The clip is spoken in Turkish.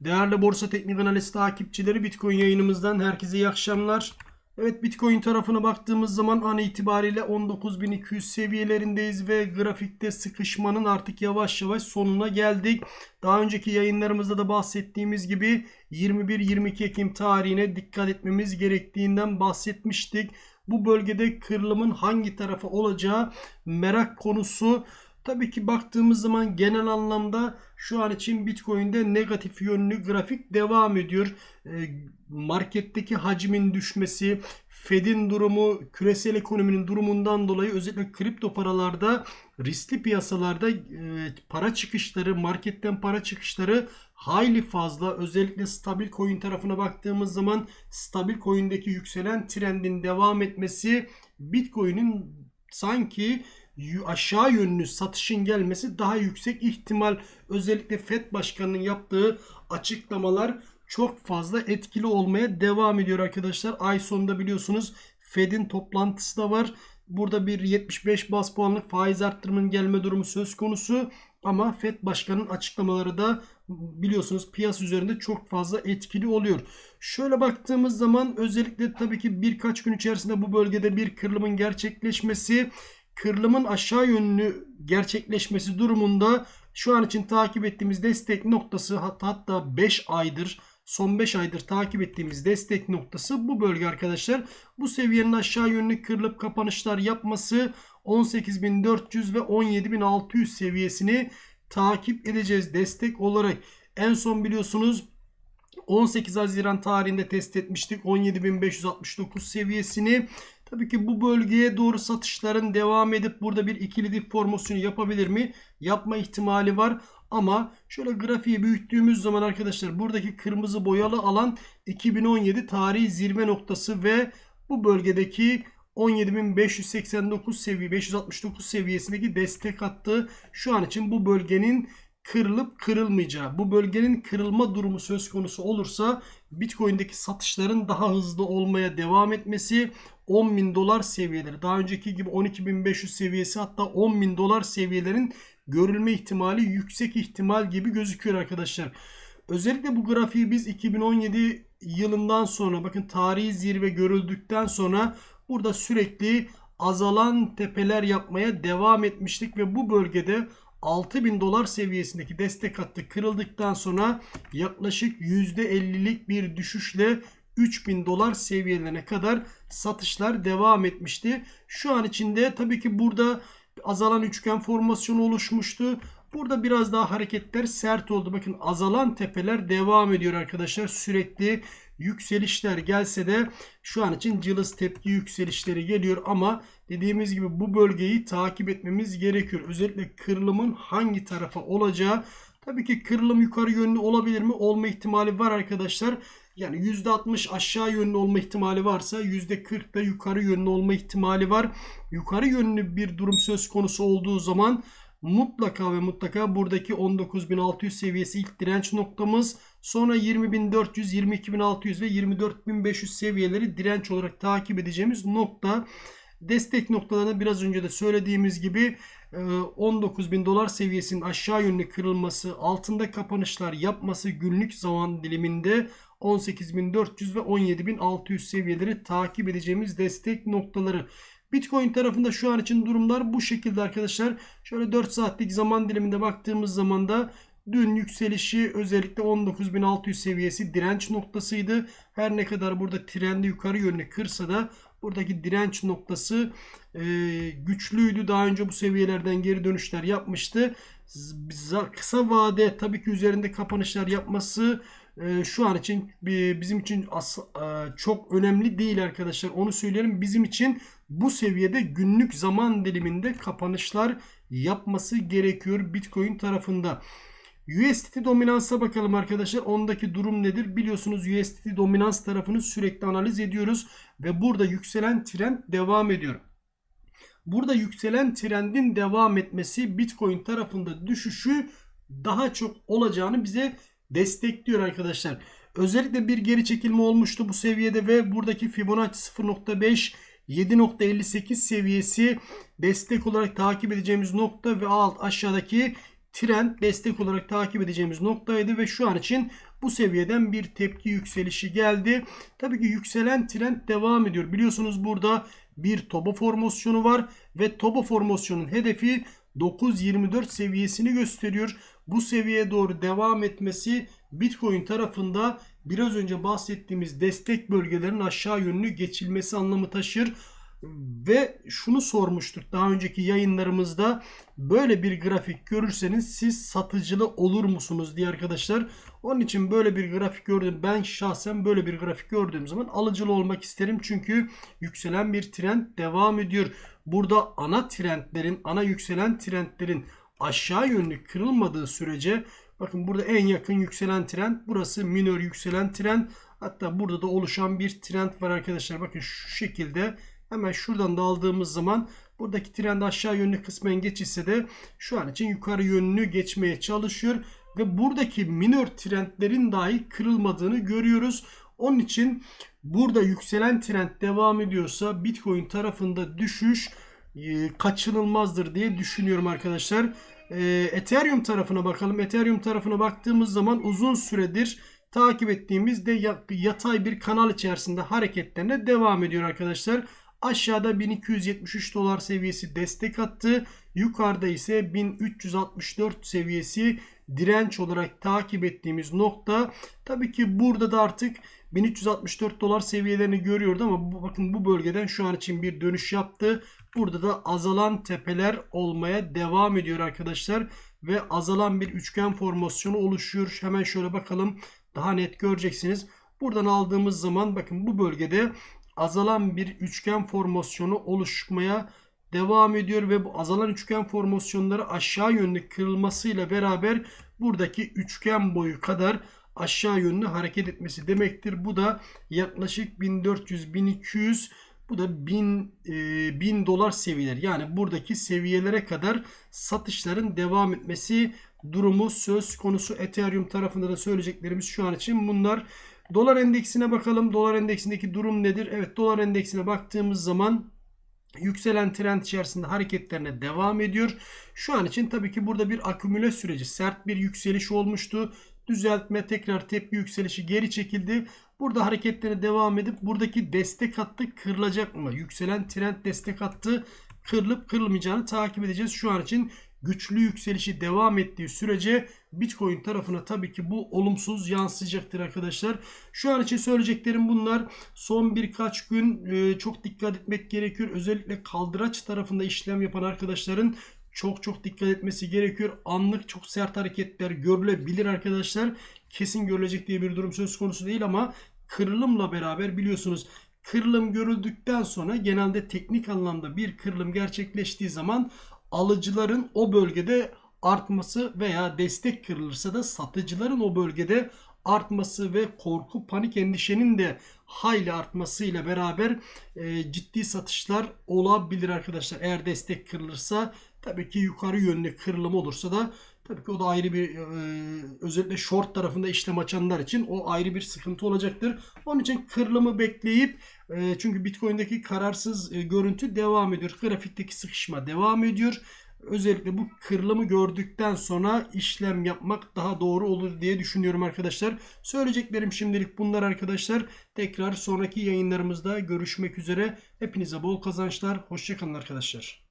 Değerli Borsa Teknik Analiz takipçileri Bitcoin yayınımızdan herkese iyi akşamlar. Evet Bitcoin tarafına baktığımız zaman an itibariyle 19.200 seviyelerindeyiz ve grafikte sıkışmanın artık yavaş yavaş sonuna geldik. Daha önceki yayınlarımızda da bahsettiğimiz gibi 21-22 Ekim tarihine dikkat etmemiz gerektiğinden bahsetmiştik. Bu bölgede kırılımın hangi tarafa olacağı merak konusu. Tabii ki baktığımız zaman genel anlamda şu an için Bitcoin'de negatif yönlü grafik devam ediyor. E, Marketteki hacmin düşmesi, Fed'in durumu, küresel ekonominin durumundan dolayı özellikle kripto paralarda riskli piyasalarda e, para çıkışları, marketten para çıkışları hayli fazla. Özellikle stabil coin tarafına baktığımız zaman stabil coin'deki yükselen trendin devam etmesi Bitcoin'in sanki aşağı yönlü satışın gelmesi daha yüksek ihtimal. Özellikle FED Başkanı'nın yaptığı açıklamalar çok fazla etkili olmaya devam ediyor arkadaşlar. Ay sonunda biliyorsunuz Fed'in toplantısı da var. Burada bir 75 bas puanlık faiz arttırımının gelme durumu söz konusu. Ama FED Başkanı'nın açıklamaları da biliyorsunuz piyasa üzerinde çok fazla etkili oluyor. Şöyle baktığımız zaman özellikle tabii ki birkaç gün içerisinde bu bölgede bir kırılımın gerçekleşmesi kırılımın aşağı yönlü gerçekleşmesi durumunda şu an için takip ettiğimiz destek noktası hatta hatta 5 aydır son 5 aydır takip ettiğimiz destek noktası bu bölge arkadaşlar. Bu seviyenin aşağı yönlü kırılıp kapanışlar yapması 18.400 ve 17.600 seviyesini takip edeceğiz destek olarak. En son biliyorsunuz 18 Haziran tarihinde test etmiştik 17.569 seviyesini. Tabii ki bu bölgeye doğru satışların devam edip burada bir ikili dip formasyonu yapabilir mi? Yapma ihtimali var. Ama şöyle grafiği büyüttüğümüz zaman arkadaşlar buradaki kırmızı boyalı alan 2017 tarihi zirve noktası ve bu bölgedeki 17.589 seviye 569 seviyesindeki destek attı. Şu an için bu bölgenin kırılıp kırılmayacağı, bu bölgenin kırılma durumu söz konusu olursa Bitcoin'deki satışların daha hızlı olmaya devam etmesi 10 bin dolar seviyeleri daha önceki gibi 12.500 seviyesi hatta 10 bin dolar seviyelerin görülme ihtimali yüksek ihtimal gibi gözüküyor arkadaşlar. Özellikle bu grafiği biz 2017 yılından sonra bakın tarihi zirve görüldükten sonra burada sürekli azalan tepeler yapmaya devam etmiştik ve bu bölgede 6000 dolar seviyesindeki destek hattı kırıldıktan sonra yaklaşık %50'lik bir düşüşle 3000 dolar seviyelerine kadar satışlar devam etmişti. Şu an içinde tabii ki burada azalan üçgen formasyonu oluşmuştu. Burada biraz daha hareketler sert oldu. Bakın azalan tepeler devam ediyor arkadaşlar. Sürekli yükselişler gelse de şu an için cılız tepki yükselişleri geliyor ama dediğimiz gibi bu bölgeyi takip etmemiz gerekiyor. Özellikle kırılımın hangi tarafa olacağı Tabii ki kırılım yukarı yönlü olabilir mi? Olma ihtimali var arkadaşlar. Yani %60 aşağı yönlü olma ihtimali varsa %40 da yukarı yönlü olma ihtimali var. Yukarı yönlü bir durum söz konusu olduğu zaman mutlaka ve mutlaka buradaki 19.600 seviyesi ilk direnç noktamız. Sonra 20.400, 22.600 ve 24.500 seviyeleri direnç olarak takip edeceğimiz nokta. Destek noktalarını biraz önce de söylediğimiz gibi 19 bin dolar seviyesinin aşağı yönlü kırılması, altında kapanışlar yapması günlük zaman diliminde 18.400 ve 17.600 seviyeleri takip edeceğimiz destek noktaları. Bitcoin tarafında şu an için durumlar bu şekilde arkadaşlar. Şöyle 4 saatlik zaman diliminde baktığımız zaman da dün yükselişi özellikle 19.600 seviyesi direnç noktasıydı. Her ne kadar burada trendi yukarı yönlü kırsa da buradaki direnç noktası e, güçlüydü. Daha önce bu seviyelerden geri dönüşler yapmıştı. Kısa vade tabii ki üzerinde kapanışlar yapması e, şu an için bizim için as, e, çok önemli değil arkadaşlar. Onu söyleyelim. Bizim için bu seviyede günlük zaman diliminde kapanışlar yapması gerekiyor Bitcoin tarafında. USDT dominansa bakalım arkadaşlar. Ondaki durum nedir? Biliyorsunuz USDT dominans tarafını sürekli analiz ediyoruz. Ve burada yükselen trend devam ediyor. Burada yükselen trendin devam etmesi Bitcoin tarafında düşüşü daha çok olacağını bize destekliyor arkadaşlar. Özellikle bir geri çekilme olmuştu bu seviyede ve buradaki Fibonacci 0.5 7.58 seviyesi destek olarak takip edeceğimiz nokta ve alt aşağıdaki trend destek olarak takip edeceğimiz noktaydı ve şu an için bu seviyeden bir tepki yükselişi geldi. Tabii ki yükselen trend devam ediyor. Biliyorsunuz burada bir toba formasyonu var ve toba formasyonun hedefi 9.24 seviyesini gösteriyor. Bu seviyeye doğru devam etmesi Bitcoin tarafında biraz önce bahsettiğimiz destek bölgelerin aşağı yönlü geçilmesi anlamı taşır. Ve şunu sormuştuk daha önceki yayınlarımızda böyle bir grafik görürseniz siz satıcılı olur musunuz diye arkadaşlar. Onun için böyle bir grafik gördüm. Ben şahsen böyle bir grafik gördüğüm zaman alıcılı olmak isterim. Çünkü yükselen bir trend devam ediyor. Burada ana trendlerin, ana yükselen trendlerin aşağı yönlü kırılmadığı sürece bakın burada en yakın yükselen trend burası minör yükselen trend. Hatta burada da oluşan bir trend var arkadaşlar. Bakın şu şekilde Hemen şuradan da aldığımız zaman buradaki trend aşağı yönlü kısmen geçişse de şu an için yukarı yönlü geçmeye çalışıyor. Ve buradaki minor trendlerin dahi kırılmadığını görüyoruz. Onun için burada yükselen trend devam ediyorsa Bitcoin tarafında düşüş kaçınılmazdır diye düşünüyorum arkadaşlar. E, Ethereum tarafına bakalım. Ethereum tarafına baktığımız zaman uzun süredir takip ettiğimiz de yatay bir kanal içerisinde hareketlerine devam ediyor arkadaşlar. Aşağıda 1273 dolar seviyesi destek attı. Yukarıda ise 1364 seviyesi direnç olarak takip ettiğimiz nokta. Tabii ki burada da artık 1364 dolar seviyelerini görüyordu ama bu, bakın bu bölgeden şu an için bir dönüş yaptı. Burada da azalan tepeler olmaya devam ediyor arkadaşlar. Ve azalan bir üçgen formasyonu oluşuyor. Hemen şöyle bakalım. Daha net göreceksiniz. Buradan aldığımız zaman bakın bu bölgede azalan bir üçgen formasyonu oluşmaya devam ediyor ve bu azalan üçgen formasyonları aşağı yönlü kırılmasıyla beraber buradaki üçgen boyu kadar aşağı yönlü hareket etmesi demektir. Bu da yaklaşık 1400-1200 bu da 1000, e, 1000 dolar seviyeler. Yani buradaki seviyelere kadar satışların devam etmesi durumu söz konusu. Ethereum tarafında da söyleyeceklerimiz şu an için bunlar. Dolar endeksine bakalım. Dolar endeksindeki durum nedir? Evet dolar endeksine baktığımız zaman yükselen trend içerisinde hareketlerine devam ediyor. Şu an için tabii ki burada bir akümüle süreci sert bir yükseliş olmuştu. Düzeltme tekrar tepki yükselişi geri çekildi. Burada hareketlerine devam edip buradaki destek hattı kırılacak mı? Yükselen trend destek hattı kırılıp kırılmayacağını takip edeceğiz. Şu an için güçlü yükselişi devam ettiği sürece Bitcoin tarafına tabii ki bu olumsuz yansıyacaktır arkadaşlar. Şu an için söyleyeceklerim bunlar. Son birkaç gün e, çok dikkat etmek gerekiyor. Özellikle kaldıraç tarafında işlem yapan arkadaşların çok çok dikkat etmesi gerekiyor. Anlık çok sert hareketler görülebilir arkadaşlar. Kesin görülecek diye bir durum söz konusu değil ama kırılımla beraber biliyorsunuz kırılım görüldükten sonra genelde teknik anlamda bir kırılım gerçekleştiği zaman alıcıların o bölgede artması veya destek kırılırsa da satıcıların o bölgede artması ve korku, panik, endişenin de hayli artmasıyla beraber e, ciddi satışlar olabilir arkadaşlar. Eğer destek kırılırsa tabii ki yukarı yönlü kırılım olursa da tabii ki o da ayrı bir e, özellikle short tarafında işlem açanlar için o ayrı bir sıkıntı olacaktır. Onun için kırılımı bekleyip e, çünkü Bitcoin'deki kararsız e, görüntü devam ediyor. Grafikteki sıkışma devam ediyor. Özellikle bu kırılımı gördükten sonra işlem yapmak daha doğru olur diye düşünüyorum arkadaşlar. Söyleyeceklerim şimdilik bunlar arkadaşlar. Tekrar sonraki yayınlarımızda görüşmek üzere. Hepinize bol kazançlar. Hoşçakalın arkadaşlar.